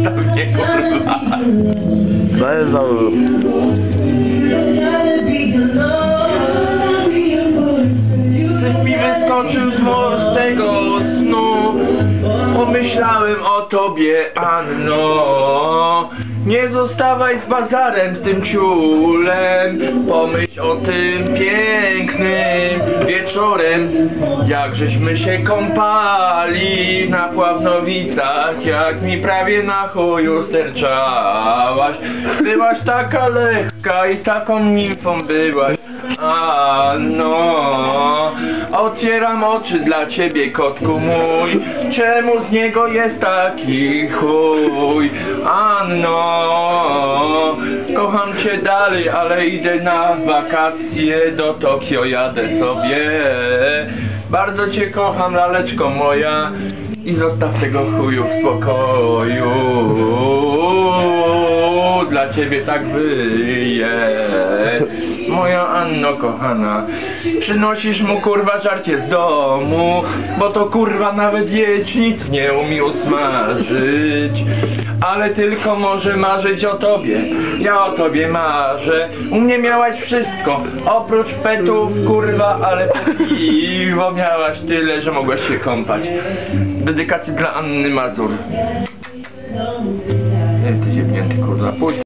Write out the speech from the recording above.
Mnie, kurwa. To jest dobrze. Syf mi wyskoczył z mocnego snu Pomyślałem o tobie, Anno Nie zostawaj z bazarem, z tym ciulem Pomyśl o tym pięknym wieczorem Jak żeśmy się kąpali na Pławnowicach Jak mi prawie na chuju sterczałaś Byłaś taka lekka i taką nimfą byłaś a no, otwieram oczy dla ciebie, kotku mój. Czemu z niego jest taki chuj? A no, kocham cię dalej, ale idę na wakacje do Tokio, jadę sobie. Bardzo cię kocham, laleczko moja. I zostaw tego chuju w spokoju. Dla ciebie tak wyje. Moja Anno kochana, przynosisz mu kurwa żarcie z domu, bo to kurwa nawet jecznic nie umie usmażyć. Ale tylko może marzyć o tobie, ja o tobie marzę. U mnie miałaś wszystko, oprócz petów kurwa, ale piwo miałaś tyle, że mogłaś się kąpać. Dedykacji dla Anny Mazur.